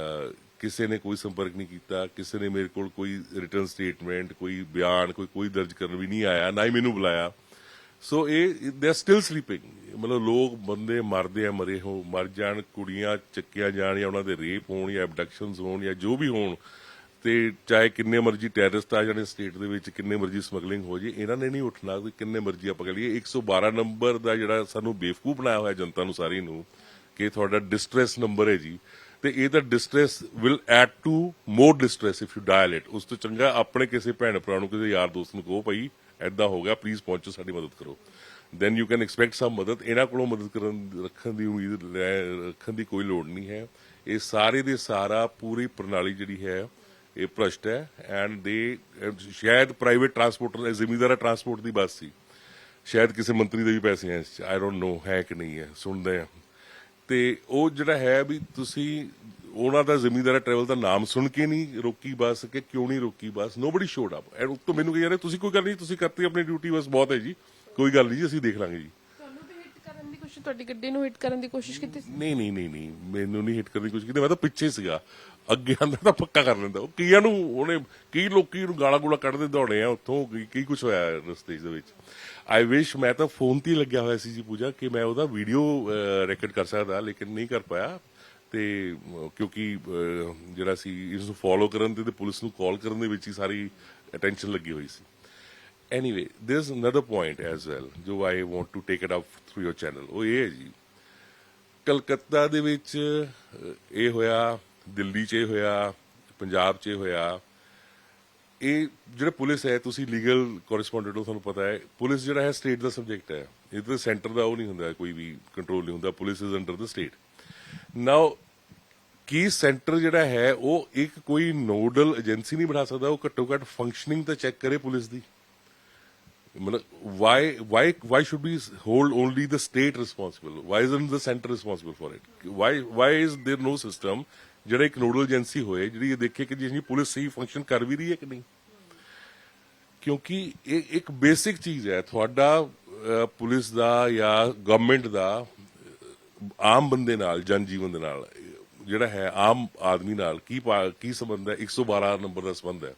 ਕਿਸੇ ਨੇ ਕੋਈ ਸੰਪਰਕ ਨਹੀਂ ਕੀਤਾ, ਕਿਸੇ ਨੇ ਮੇਰੇ ਕੋਲ ਕੋਈ ਰਿਟਰਨ ਸਟੇਟਮੈਂਟ, ਕੋਈ ਬਿਆਨ, ਕੋਈ ਕੋਈ ਦਰਜ ਕਰਨ ਵੀ ਨਹੀਂ ਆਇਆ, ਨਾ ਹੀ ਮੈਨੂੰ ਬੁਲਾਇਆ। ਸੋ ਇਹ ਦੇ ਆਰ ਸਟਿਲ ਸਲੀਪਿੰਗ ਮਤਲਬ ਲੋਕ ਬੰਦੇ ਮਰਦੇ ਆ, ਮਰੇ ਹੋ, ਮਰ ਜਾਣ, ਕੁੜੀਆਂ ਚੱਕਿਆ ਜਾਣ ਜਾਂ ਉਹਨਾਂ ਦੇ ਰੇਪ ਹੋਣ ਜਾਂ ਐਬਡਕਸ਼ਨਸ ਹੋਣ ਜਾਂ ਜੋ ਵੀ ਹੋਣ, ਤੇ ਚਾਹੇ ਕਿੰਨੇ ਮਰਜ਼ੀ ਟੈਰਰਿਸਟ ਆ ਜਾਣ ਸਟੇਟ ਦੇ ਵਿੱਚ, ਕਿੰਨੇ ਮਰਜ਼ੀ ਸਮਗਲਿੰਗ ਹੋ ਜੇ, ਇਹਨਾਂ ਨੇ ਨਹੀਂ ਉੱਠਣਾ ਵੀ ਕਿੰਨੇ ਮਰਜ਼ੀ ਆਪਾਂ ਕਹ 112 ਨੰਬਰ ਦਾ ਜਿਹੜਾ ਸਾਨੂੰ ਬੇਵਕੂਫ ਬਣਾਇਆ ਹੋਇਆ ਜਨਤਾ ਨੂੰ ਸਾਰੀ ਨੂੰ, ਕਿ ਤੁਹਾਡਾ ਡਿਸਟ੍ਰੈਸ ਨੰਬਰ ਹੈ ਜੀ, ਤੇ ਇਹ ਤਾਂ distress will add to more distress if you dial it ਉਸ ਤੋਂ ਚੰਗਾ ਆਪਣੇ ਕਿਸੇ ਭੈਣ ਭਰਾ ਨੂੰ, ਕਿਸੇ ਯਾਰ ਦੋਸਤ ਨੂੰ ਕਹੋ, ਭਾਈ ਐਦਾਂ ਹੋ ਗਿਆ ਪਲੀਜ਼ ਪਹੁੰਚੋ, ਸਾਡੀ ਮਦਦ ਕਰੋ। Then you can expect some ਮਦਦ, ਇਹਨਾਂ ਕੋਲੋਂ ਮਦਦ ਕਰਨ, ਰੱਖਣ ਦੀ ਉਮੀਦ ਰੱਖਣ ਦੀ ਕੋਈ ਲੋੜ ਨਹੀਂ ਹੈ। ਇਹ ਸਾਰੇ ਦੇ ਸਾਰਾ ਪੂਰੀ ਪ੍ਰਣਾਲੀ ਜਿਹੜੀ ਹੈ, ਇਹ ਭ੍ਰਸ਼ਟ ਹੈ ਐਂਡ ਦੇ ਸ਼ਾਇਦ ਪ੍ਰਾਈਵੇਟ ਟਰਾਂਸਪੋਰਟਰ ਜ਼ਿਮੀਦਾਰਾ ਟਰਾਂਸਪੋਰਟ ਦੀ ਬੱਸ ਸੀ। ਸ਼ਾਇਦ ਕਿਸੇ ਮੰਤਰੀ ਦੇ ਵੀ ਪੈਸੇ ਹੈ ਆਈ ਡੋਨਟ ਨੋ ਹੈ ਕਿ ਨਹੀਂ ਹੈ, ਸੁਣਦੇ ਆ ਤੇ ਉਹ ਜਿਹੜਾ ਹੈ ਵੀ ਤੁਸੀਂ ਉਹਨਾਂ ਦਾ ਜ਼ਿਮੀਦਾਰਾ ਟਰੈਵਲ ਦਾ ਨਾਮ ਸੁਣ ਕੇ ਨਹੀਂ ਰੋਕੀ ਬੱਸ ਕਿ ਕਿਉਂ ਨਹੀਂ ਰੋਕੀ bus nobody showed up and ਉੱਤੋਂ ਮੈਨੂੰ ਕਹੀ ਜਾ ਰਹੇ ਤੁਸੀਂ ਕੋਈ ਗੱਲ ਨਹੀਂ ਤੁਸੀਂ ਕਰਤੀ ਆਪਣੀ ਡਿਊਟੀ ਬਸ ਬਹੁਤ ਹੈ ਜੀ। ਕੋਈ ਗੱਲ ਨਹੀਂ ਜੀ ਅਸੀਂ ਦੇਖ ਲਾਂਗੇ ਜੀ। ਤੁਹਾਨੂੰ ਵੀ ਹਿੱਟ ਕਰਨ ਦੀ ਕੋਸ਼ਿਸ਼ ਤੁਹਾਡੀ ਗੱਡੀ ਨੂੰ ਹਿੱਟ ਕਰਨ ਦੀ ਕੋਸ਼ਿਸ਼ ਕੀਤੀ ਸੀ? ਨਹੀਂ ਨਹੀਂ ਨਹੀਂ ਨਹੀਂ। ਮੈਨੂੰ ਨਹੀਂ ਹਿੱਟ ਕਰਨ ਦੀ ਕੋਸ਼ਿਸ਼ ਕੀਤੀ। ਮੈਂ ਤਾਂ ਪਿੱਛੇ ਸੀਗਾ। ਅੱਗੇ ਆਂਦਾ ਤਾਂ ਪੱਕਾ ਕਰ ਲੈਂਦਾ। ਉਹ ਕਈਆਂ ਨੂੰ ਉਹਨੇ ਕਈ ਲੋਕੀ ਨੂੰ ਗਾਲਾਂ ਗੂਲਾ ਕੱਢਦੇ ਦੌੜੇ ਆ ਉੱਥੋਂ ਕੀ ਕੀ ਕੁਝ ਹੋਇਆ ਰਸਤੇ ਦੇ ਵਿੱਚ। ਆਈ ਵਿਸ਼ ਮੈਂ ਤਾਂ ਫੋਨ ਤੇ ਲੱਗਿਆ ਹੋਇਆ ਸੀ ਜੀ ਪੂਜਾ ਕਿ ਮੈਂ ਉਹਦਾ ਵੀਡੀਓ ਰਿਕਾਰਡ ਕਰ ਸਕਦਾ ਲੇਕਿਨ ਨਹੀਂ ਕਰ ਪਾਇਆ। ਤੇ ਕਿਉਂਕਿ ਜਿਹੜਾ ਸੀ, ਇਸ ਨੂੰ ਫੋਲੋ ਕਰਨ ਤੇ ਤੇ ਪੁਲਿਸ ਨੂੰ ਕਾਲ ਕਰਨ ਦੇ ਵਿੱਚ ਹੀ ਸਾਰੀ ਅਟੈਂਸ਼ਨ ਲੱਗੀ ਹੋਈ ਸੀ। Anyway there is another point as well ਜੋ I want to take it up through your channel ਉਹ ਇਹ ਹੈ ਜੀ, ਕਲਕੱਤਾ ਦੇ ਵਿੱਚ ਇਹ ਹੋਇਆ, ਦਿੱਲੀ 'ਚ ਇਹ ਹੋਇਆ, ਪੰਜਾਬ 'ਚ ਇਹ ਹੋਇਆ। ਇਹ ਜਿਹੜਾ ਪੁਲਿਸ ਹੈ, ਤੁਸੀਂ ਲੀਗਲ ਕੋਰਸਪੋਂਡੈਂਟ ਹੋ, ਤੁਹਾਨੂੰ ਪਤਾ ਹੈ, ਪੁਲਿਸ ਜਿਹੜਾ ਹੈ ਸਟੇਟ ਦਾ ਸਬਜੈਕਟ ਹੈ। ਇਹ ਤਾਂ ਸੈਂਟਰ ਦਾ ਉਹ ਨਹੀਂ ਹੁੰਦਾ, ਕੋਈ ਵੀ ਕੰਟਰੋਲ ਨਹੀਂ ਹੁੰਦਾ, police is under the state now Ki centre ਜਿਹੜਾ ਹੈ, ਉਹ ਇੱਕ ਕੋਈ ਨੋਡਲ ਏਜੰਸੀ ਨਹੀਂ ਬਣਾ ਸਕਦਾ, ਉਹ ਘੱਟੋ ਘੱਟ ਫੰਕਸ਼ਨਿੰਗ ਤਾਂ ਚੈੱਕ ਕਰੇ ਪੁਲਿਸ ਦੀ। ਮਤਲਬ, why why why should we hold only the state responsible? Why isn't the center responsible for it? Why why is there no system ਜਿਹੜਾ ਇੱਕ ਨੋਡਲ ਏਜੰਸੀ ਹੋਏ, ਜਿਹੜੀ ਇਹ ਦੇਖੇ ਕਿ ਜੀ ਪੁਲਿਸ ਸਹੀ ਫੰਕਸ਼ਨ ਕਰ ਵੀ ਰਹੀ ਹੈ ਕਿ ਨਹੀਂ? ਕਿਉਂਕਿ ਇਹ ਇੱਕ ਬੇਸਿਕ ਚੀਜ਼ ਹੈ, ਤੁਹਾਡਾ ਪੁਲਿਸ ਦਾ ਜਾਂ ਗਵਰਨਮੈਂਟ ਦਾ, ਆਮ ਬੰਦੇ ਨਾਲ ਜਨ ਜੀਵਨ ਦੇ ਨਾਲ ਜਿਹੜਾ ਹੈ ਆਮ ਆਦਮੀ ਨਾਲ ਕੀ ਪਾ- ਕੀ ਸੰਬੰਧ ਹੈ? 112 ਨੰਬਰ ਦਾ ਸੰਬੰਧ ਹੈ।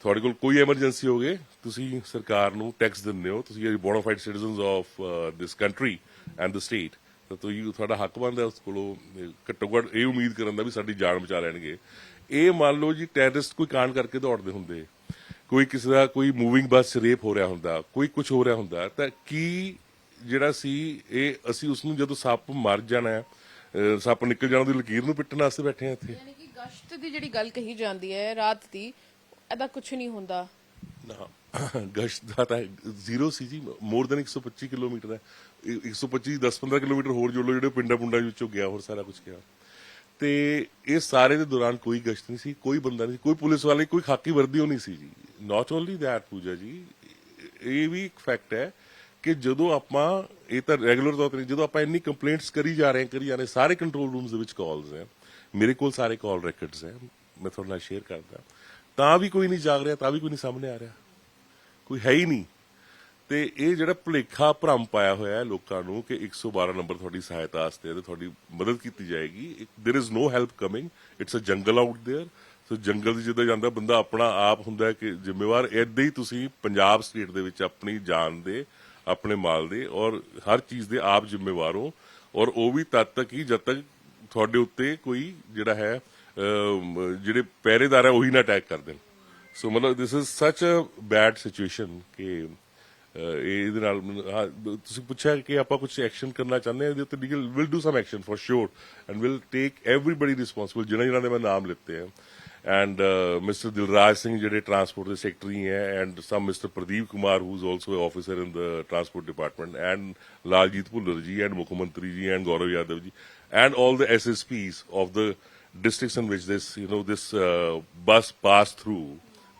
ਤੁਹਾਡੇ ਕੋਲ ਕੋਈ ਐਮਰਜੈਂਸੀ ਹੋਵੇ ਤੁਸੀਂ ਸਰਕਾਰ ਨੂੰ ਟੈਕਸ ਦਿੰਦੇ ਹੋ ਤੁਸੀਂ bona fide citizens of this country and the state ਤਾਂ ਤੁਸੀਂ ਤੁਹਾਡਾ ਹੱਕ ਬਣਦਾ ਉਸ ਕੋਲੋਂ ਘੱਟੋ ਘੱਟ ਇਹ ਉਮੀਦ ਕਰਨ ਦਾ ਵੀ ਸਾਡੀ ਜਾਨ ਬਚਾ ਲੈਣਗੇ। ਇਹ ਮੰਨ ਲਓ ਜੀ ਟੈਰਰਿਸਟ ਕੋਈ ਕਾਂਡ ਕਰਕੇ ਦੌੜਦੇ ਹੁੰਦੇ ਕੋਈ ਕਿਸੇ ਦਾ ਕੋਈ ਮੂਵਿੰਗ ਬੱਸ ਰੇਪ ਹੋ ਰਿਹਾ ਹੁੰਦਾ ਕੋਈ ਕੁਝ ਹੋ ਰਿਹਾ ਹੁੰਦਾ ਤਾਂ ਕੀ ਜਿਹੜਾ ਸੀ ਇਹ ਅਸੀਂ ਉਸ ਨੂੰ ਜਦੋਂ ਸੱਪ ਮਰ ਜਾਣਾ ਹੈ, ਅਹ, ਸੱਪ ਨਿਕਲ ਜਾਣਾ ਦੀ ਲਕੀਰ ਨੂੰ ਪਿੱਟਣ ਵਾਸਤੇ ਬੈਠੇ ਆ ਇੱਥੇ। ਯਾਨੀ ਕਿ ਗਸ਼ਤ ਦੀ ਜਿਹੜੀ ਗੱਲ ਕਹੀ ਜਾਂਦੀ ਹੈ ਰਾਤ ਦੀ ਇਹਦਾ ਕੁਝ ਨਹੀਂ ਹੁੰਦਾ। ਨਾ ਗਸ਼ਤ ਦਾ ਤਾਂ ਜ਼ੀਰੋ ਸੀ ਜੀ ਮੋਰ ਦੈਨ 125 ਕਿਲੋਮੀਟਰ ਹੈ। ਇਹ 125 10-15 ਕਿਲੋਮੀਟਰ ਹੋਰ ਜੋੜ ਲਓ ਜਿਹੜੇ ਪਿੰਡਾਂ ਪੁੰਡਾਂ ਵਿੱਚੋਂ ਗਿਆ ਹੋਰ ਸਾਰਾ ਕੁਝ ਗਿਆ। ਤੇ ਇਹ ਸਾਰੇ ਦੇ ਦੌਰਾਨ ਕੋਈ ਗਸ਼ਤ ਨਹੀਂ ਸੀ ਕੋਈ ਬੰਦਾ ਨਹੀਂ ਸੀ, ਕੋਈ ਪੁਲਿਸ ਵਾਲੇ ਕੋਈ ਖਾਕੀ ਵਰਦੀ ਨਹੀਂ ਸੀ ਜੀ। ਨਾਟ ਓਨਲੀ ਦੈਟ ਪੂਜਾ ਜੀ ਇਹ ਵੀ ਇੱਕ ਫੈਕਟ ਹੈ ਕਿ ਜਦੋਂ ਆਪਾਂ ਇਹ ਤਾਂ ਰੈਗੂਲਰ ਤੌਰ ਤੇ ਜਦੋਂ ਆਪਾਂ ਇੰਨੀ ਕੰਪਲੇਂਟਸ ਕਰੀ ਜਾ ਰਹੇ ਹਾਂ ਕਰੀ ਜਾ ਰਹੇ ਹਾਂ, ਸਾਰੇ ਕੰਟਰੋਲ ਰੂਮਸ ਦੇ ਵਿੱਚ ਕਾਲਸ ਹੈ ਮੇਰੇ ਕੋਲ ਸਾਰੇ ਕਾਲ ਰੈਕੋਰਡਸ ਹੈ ਮੈਂ ਤੁਹਾਡੇ ਨਾਲ ਸ਼ੇਅਰ ਕਰਦਾ ਤਾਂ ਵੀ ਕੋਈ ਨਹੀਂ ਜਾਗ ਰਿਹਾ ਤਾਂ ਵੀ ਕੋਈ ਨਹੀਂ ਸਾਹਮਣੇ ਆ ਰਿਹਾ ਕੋਈ ਹੈ ਹੀ ਨਹੀਂ ਤੇ ਇਹ ਜਿਹੜਾ ਭੁਲੇਖਾ ਭਰਮ ਪਾਇਆ ਹੋਇਆ ਹੈ ਲੋਕਾਂ ਨੂੰ ਕਿ 112 ਨੰਬਰ ਤੁਹਾਡੀ ਸਹਾਇਤਾ ਵਾਸਤੇ ਹੈ ਤੇ ਤੁਹਾਡੀ ਮਦਦ ਕੀਤੀ ਜਾਏਗੀ there is no help coming it's a jungle out there ਸੋ ਜੰਗਲ ਦੀ ਜਿੱਦਾਂ ਜਾਂਦਾ ਬੰਦਾ ਆਪਣਾ ਆਪ ਹੁੰਦਾ ਹੈ ਕਿ ਜ਼ਿੰਮੇਵਾਰ ਏਦਾਂ ਹੀ ਤੁਸੀਂ ਪੰਜਾਬ ਸਟੇਟ ਦੇ ਵਿੱਚ ਆਪਣੀ ਜਾਨ ਦੇ ਆਪਣੇ ਮਾਲ ਦੇ ਔਰ ਹਰ ਚੀਜ਼ ਦੇ ਆਪ ਜ਼ਿੰਮੇਵਾਰ ਹੋ। ਔਰ ਉਹ ਵੀ ਤਦ ਤੱਕ ਹੀ ਜਦ ਤੱਕ ਤੁਹਾਡੇ ਉੱਤੇ ਕੋਈ ਜਿਹੜਾ ਹੈ ਜਿਹੜੇ ਪਹਿਰੇਦਾਰ ਹੈ ਉਹੀ ਨਾ ਅਟੈਕ ਕਰ ਦੇਣ। ਸੋ ਮਤਲਬ ਦਿਸ ਇਜ਼ ਸੱਚ ਅ ਬੈਡ ਸਿਚੁਏਸ਼ਨ ਕਿ ਇਹਦੇ ਨਾਲ ਤੁਸੀਂ ਪੁੱਛਿਆ ਕਿ ਆਪਾਂ ਕੁਝ ਐਕਸ਼ਨ ਕਰਨਾ ਚਾਹੁੰਦੇ ਹਾਂ, ਇਹਦੇ ਉੱਤੇ legal will do some action for sure and will take everybody responsible ਜਿਨ੍ਹਾਂ ਜਿਨ੍ਹਾਂ ਦੇ ਮੈਂ ਨਾਮ ਲਿੱਤੇ ਹੈ ਐਂਡ ਮਿਸਟਰ ਦਿਲਰਾਜ ਸਿੰਘ ਜਿਹੜੇ ਟਰਾਂਸਪੋਰਟ ਦੇ ਸੈਕਟਰੀ ਹੈ and some mister Pradeep Kumar who is also officer in the transport department and Laljit Bhullar ji and ਮੁੱਖ ਮੰਤਰੀ ji and Gaurav Yadav ji and all the SSPs of the districts in which this you know this uh, bus passed through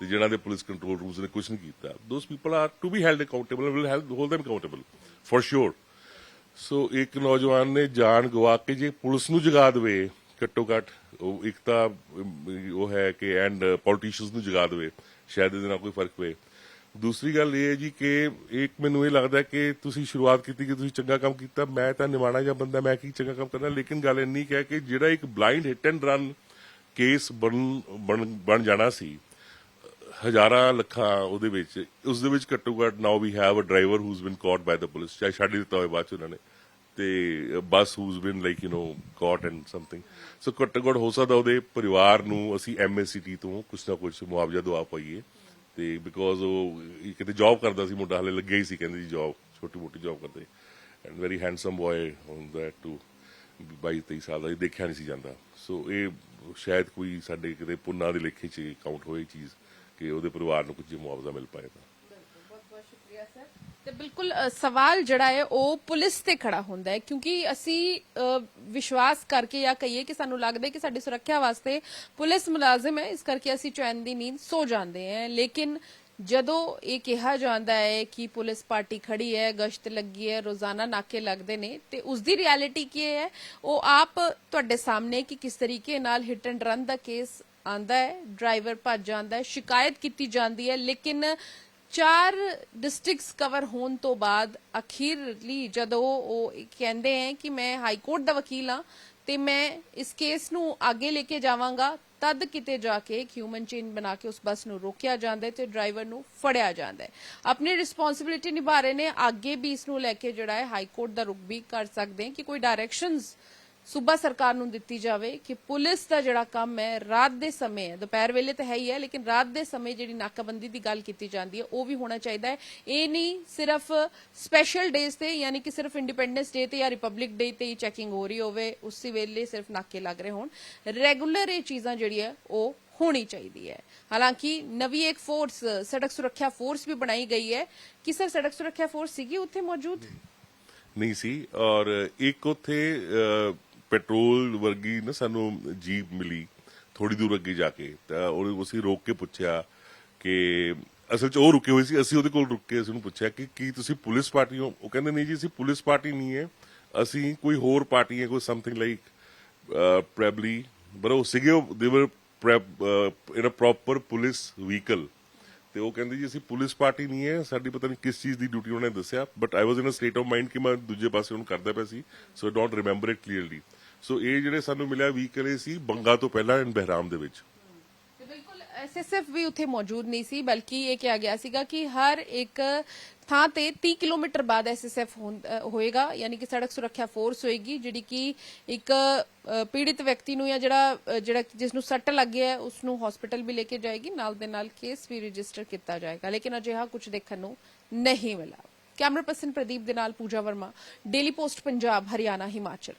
ਤੇ ਜਿਹਨਾਂ ਦੇ police control rooms ਨੇ ਕੁਝ ਨਹੀਂ ਕੀਤਾ those people are to be held accountable will held hold them accountable for sure so ਇੱਕ ਨੌਜਵਾਨ ਨੇ ਜਾਨ ਗਵਾ ਕੇ ਜੇ ਪੁਲਿਸ ਨੂੰ ਜਗਾ ਦੇਵੇ ਘੱਟੋ ਘੱਟ ਉਹ ਇੱਕ ਤਾਂ ਉਹ ਹੈ ਕਿ ਐਂਡ ਪੋਲੀਟੀਸ਼ੀਅਨਸ ਨੂੰ ਜਗਾ ਦੇਵੇ, ਸ਼ਾਇਦ ਇਹਦੇ ਨਾਲ ਕੋਈ ਫ਼ਰਕ ਪਏ ਦੂਸਰੀ ਗੱਲ ਇਹ ਹੈ ਜੀ ਕਿ ਇੱਕ ਮੈਨੂੰ ਇਹ ਲੱਗਦਾ ਕਿ ਤੁਸੀਂ ਸ਼ੁਰੂਆਤ ਕੀਤੀ ਕਿ ਤੁਸੀਂ ਚੰਗਾ ਕੰਮ ਕੀਤਾ, ਮੈਂ ਤਾਂ ਨਿਮਾਣਾ ਜਾਂ ਬੰਦਾ, ਮੈਂ ਕੀ ਚੰਗਾ ਕੰਮ ਕਰਨਾ, ਲੇਕਿਨ ਗੱਲ ਇੰਨੀ ਕੁ ਹੈ ਕਿ ਜਿਹੜਾ ਇੱਕ blind hit and run case ਬਣ ਬਣ ਜਾਣਾ ਸੀ, ਹਜ਼ਾਰਾਂ ਲੱਖਾਂ ਉਹਦੇ ਵਿੱਚ, ਉਸ ਦੇ ਵਿੱਚ ਘੱਟੋ ਘੱਟ now we have a driver who's been caught by the police ਚਾਹੇ ਛੱਡ ਦਿੱਤਾ ਹੋਵੇ ਬਾਅਦ ਚ ਉਹਨਾਂ ਨੇ। ਤੇ ਬਸ who's been like you know got and something so ਘੱਟੋ ਘੱਟ ਹੋ ਸਕਦਾ ਉਹਦੇ ਪਰਿਵਾਰ ਨੂੰ ਅਸੀਂ ਐਮਐਸਸੀਟੀ ਤੋਂ ਕੁਛ ਨਾ ਕੁਛ ਮੁਆਵਜ਼ਾ ਦਵਾ ਪਾਈਏ। ਤੇ ਬਿਕੋਜ਼ ਉਹ ਕਿਤੇ ਜੌਬ ਕਰਦਾ ਸੀ, ਮੁੰਡਾ ਹਲੇ ਲੱਗਿਆ ਹੀ ਸੀ, ਕਹਿੰਦੇ ਜੀ ਜੌਬ ਛੋਟੀ ਮੋਟੀ ਜੌਬ ਕਰਦੇ ਐਂਡ ਵੈਰੀ ਹੈਂਡਸਮ ਬॉय ਹੁੰਦਾ ਟੂ 22 23 ਸਾਲ ਦਾ, ਇਹ ਦੇਖਿਆ ਨਹੀਂ ਸੀ ਜਾਂਦਾ। ਸੋ ਇਹ ਸ਼ਾਇਦ ਕੋਈ ਸਾਡੇ ਕਿਤੇ ਪੁੰਨਾ ਦੇ ਲੇਖੇ 'ਚ ਕਾਊਂਟ ਹੋਏ ਚੀਜ਼, ਕਿ ਉਹਦੇ ਪਰਿਵਾਰ ਨੂੰ ਕੁਝ ਮੁਆਵਜ਼ਾ ਮਿਲ ਪਾਏਗਾ ਤੇ ਬਿਲਕੁਲ ਸਵਾਲ ਜਿਹੜਾ ਹੈ, ਉਹ ਪੁਲਿਸ ਤੇ ਖੜਾ ਹੁੰਦਾ ਹੈ, ਕਿਉਂਕਿ ਅਸੀਂ ਵਿਸ਼ਵਾਸ ਕਰਕੇ ਜਾਂ ਕਹੀਏ ਕਿ ਸਾਨੂੰ ਲੱਗਦਾ ਹੈ ਕਿ ਸਾਡੀ ਸੁਰੱਖਿਆ ਵਾਸਤੇ ਪੁਲਿਸ ਮੁਲਾਜ਼ਮ ਹੈ, ਇਸ ਕਰਕੇ ਅਸੀਂ ਚੈਨ ਦੀ ਨੀਂਦ ਸੋ ਜਾਂਦੇ ਹਾਂ। ਲੇਕਿਨ ਜਦੋਂ ਇਹ ਕਿਹਾ ਜਾਂਦਾ ਹੈ ਕਿ ਪੁਲਿਸ ਪਾਰਟੀ ਖੜੀ ਹੈ, ਗਸ਼ਤ ਲੱਗੀ ਹੈ, ਰੋਜ਼ਾਨਾ ਨਾਕੇ ਲੱਗਦੇ ਨੇ, ਤੇ ਉਸ ਦੀ ਰਿਐਲਿਟੀ ਕੀ ਹੈ? ਉਹ ਆਪ ਤੁਹਾਡੇ ਸਾਹਮਣੇ ਕਿ ਕਿਸ ਤਰੀਕੇ ਨਾਲ ਹਿੱਟ ਐਂਡ ਰਨ ਦਾ ਕੇਸ ਆਂਦਾ ਹੈ, ਡਰਾਈਵਰ ਭੱਜ ਜਾਂਦਾ ਹੈ, ਸ਼ਿਕਾਇਤ ਕੀਤੀ ਜਾਂਦੀ ਹੈ, ਲੇਕਿਨ ਚਾਰ ਡਿਸਟ੍ਰਿਕਟਸ ਕਵਰ ਹੋਣ ਤੋਂ ਬਾਅਦ ਅਖੀਰਲੀ ਜਦੋਂ ਉਹ ਕਹਿੰਦੇ ਹੈ ਕਿ ਮੈਂ ਹਾਈ ਕੋਰਟ ਦਾ ਵਕੀਲ ਹਾਂ ਤੇ ਮੈਂ ਇਸ ਕੇਸ ਨੂੰ ਅੱਗੇ ਲੈ ਕੇ ਜਾਵਾਂਗਾ, ਤਦ ਕਿਤੇ ਜਾ ਕੇ ਇੱਕ ਹਿਊਮਨ ਚੇਨ ਬਣਾ ਕੇ ਉਸ ਬੱਸ ਨੂੰ ਰੋਕਿਆ ਜਾਂਦਾ ਹੈ ਤੇ ਡਰਾਈਵਰ ਨੂੰ ਫੜਿਆ ਜਾਂਦਾ ਹੈ। ਆਪਣੀ ਰਿਸਪੌਂਸਿਬਿਲਿਟੀ ਨਿਭਾ ਰਹੇ ਨੇ, ਅੱਗੇ ਵੀ ਇਸ ਨੂੰ ਲੈ ਕੇ ਜਿਹੜਾ ਹੈ ਹਾਈ ਕੋਰਟ ਦਾ ਰੁਖ ਵੀ ਕਰ ਸਕਦੇ ਹਾਂ ਕਿ ਕੋਈ ਡਾਇਰੈਕਸ਼ਨਸ ਸੂਬਾ ਸਰਕਾਰ ਨੂੰ ਦਿੱਤੀ ਜਾਵੇ ਕਿ ਪੁਲਿਸ ਦਾ ਜਿਹੜਾ ਕੰਮ ਹੈ, ਰਾਤ ਦੇ ਸਮੇਂ ਹੈ। ਦੁਪਹਿਰ ਵੇਲੇ ਤਾਂ ਹੈ ਹੀ ਹੈ, ਲੇਕਿਨ ਰਾਤ ਦੇ ਸਮੇਂ ਜਿਹੜੀ ਨਾਕਾਬੰਦੀ ਦੀ ਗੱਲ ਕੀਤੀ ਜਾਂਦੀ ਹੈ, ਉਹ ਵੀ ਹੋਣਾ ਚਾਹੀਦਾ ਹੈ। ਇਹ ਨਹੀਂ ਸਿਰਫ ਸਪੈਸ਼ਲ ਡੇਜ਼ ਤੇ, ਯਾਨੀ ਕਿ ਸਿਰਫ ਇੰਡੀਪੈਂਡੈਂਸ ਡੇ ਤੇ ਜਾਂ ਰਿਪਬਲਿਕ ਡੇ ਤੇ ਹੀ ਚੈਕਿੰਗ ਹੋ ਰਹੀ ਹੋਵੇ, ਉਸੇ ਵੇਲੇ ਸਿਰਫ ਨਾਕੇ ਲੱਗ ਰਹੇ ਹੋਣ। ਰੈਗੂਲਰ ਇਹ ਚੀਜ਼ਾਂ ਜਿਹੜੀ ਹੈ ਉਹ ਹੋਣੀ ਚਾਹੀਦੀ ਹੈ। ਹਾਲਾਂਕਿ ਨਵੀਂ ਇੱਕ ਫੋਰਸ ਸੜਕ ਸੁਰੱਖਿਆ ਫੋਰਸ ਵੀ ਬਣਾਈ ਗਈ ਹੈ। ਕਿ ਸਰ ਸੜਕ ਸੁਰੱਖਿਆ ਫੋਰਸ ਸੀਗੀ ਉੱਥੇ ਮੌਜੂਦ? ਨਹੀਂ ਸੀ, ਔਰ ਇੱਕ ਉੱਥੇ ਪੈਟਰੋਲ ਵਰਗੀ ਨਾ ਸਾਨੂੰ ਜੀਪ ਮਿਲੀ ਥੋੜੀ ਦੂਰ ਅੱਗੇ ਜਾ ਕੇ, ਤਾਂ ਉਹ ਅਸੀਂ ਰੋਕ ਕੇ ਪੁੱਛਿਆ ਕਿ ਅਸਲ 'ਚ ਉਹ ਰੁਕੇ ਹੋਏ ਸੀ, ਅਸੀਂ ਉਹਦੇ ਕੋਲ ਰੁਕ ਕੇ ਅਸੀਂ ਉਹਨੂੰ ਪੁੱਛਿਆ ਕਿ ਕੀ ਤੁਸੀਂ ਪੁਲਿਸ ਪਾਰਟੀ ਹੋ? ਉਹ ਕਹਿੰਦੇ ਨਹੀਂ ਜੀ, ਅਸੀਂ ਪੁਲਿਸ ਪਾਰਟੀ ਨਹੀਂ ਹੈ, ਅਸੀਂ ਕੋਈ ਹੋਰ ਪਾਰਟੀ ਹੈ, ਕੋਈ ਸਮਥਿੰਗ ਲਾਈਕ ਪ੍ਰੈਬਲੀ ਪਰ ਉਹ ਸੀਗੇ they were in a proper police vehicle ਤੇ ਉਹ ਕਹਿੰਦੇ ਜੀ, ਅਸੀਂ ਪੁਲਿਸ ਪਾਰਟੀ ਨਹੀਂ ਹੈ, ਸਾਡੀ ਪਤਾ ਨਹੀਂ ਕਿਸ ਚੀਜ਼ ਦੀ ਡਿਊਟੀ ਉਹਨੇ ਦੱਸਿਆ but I was in a state of mind ਕਿ ਮੈਂ ਦੂਜੇ ਪਾਸੇ ਉਹਨੂੰ ਕਰਦਾ ਪਿਆ ਸੀ so I don't remember it clearly so ਇਹ ਜਿਹੜੇ ਸਾਨੂੰ ਮਿਲਿਆ ਵਹੀਕਲ ਇਹ ਸੀ, ਬੰਗਾ ਤੋਂ ਪਹਿਲਾਂ ਇਨ ਬਹਿਰਾਮ ਦੇ ਵਿੱਚ। ਐਸਐਸਐਫ ਵੀ ਉੱਥੇ ਮੌਜੂਦ ਨਹੀਂ ਸੀ ਬਲਕਿ ਇਹ ਕਿਹਾ ਗਿਆ ਸੀਗਾ ਕਿ ਹਰ ਇੱਕ ਥਾਂ ਤੇ 30 ਕਿਲੋਮੀਟਰ ਬਾਅਦ ਐਸਐਸਐਫ ਹੋਏਗਾ ਯਾਨੀ ਕਿ ਸੜਕ ਸੁਰੱਖਿਆ ਫੋਰਸ ਹੋਏਗੀ ਜਿਹੜੀ ਕਿ ਇੱਕ ਅ, ਪੀੜਿਤ ਵਿਅਕਤੀ ਨੂੰ ਜਾਂ ਜਿਹੜਾ ਜਿਹੜਾ ਜਿਸ ਨੂੰ ਸੱਟ ਲੱਗੀ ਹੈ ਉਸ ਨੂੰ ਹਸਪੀਟਲ ਵੀ ਲੈ ਕੇ ਜਾਏਗੀ ਨਾਲ ਦੇ ਨਾਲ ਕੇਸ ਵੀ ਰਜਿਸਟਰ ਕੀਤਾ ਜਾਏਗਾ। ਲੇਕਿਨ ਅਜਿਹਾ ਕੁਝ ਦੇਖਣ ਨੂੰ ਨਹੀਂ ਮਿਲਾ ਕੈਮਰਾ ਪਰਸਨ ਪ੍ਰਦੀਪ ਦੇ ਨਾਲ ਪੂਜਾ ਵਰਮਾ ਡੇਲੀ ਪੋਸਟ ਪੰਜਾਬ ਹਰਿਆਣਾ ਹਿਮਾਚਲ।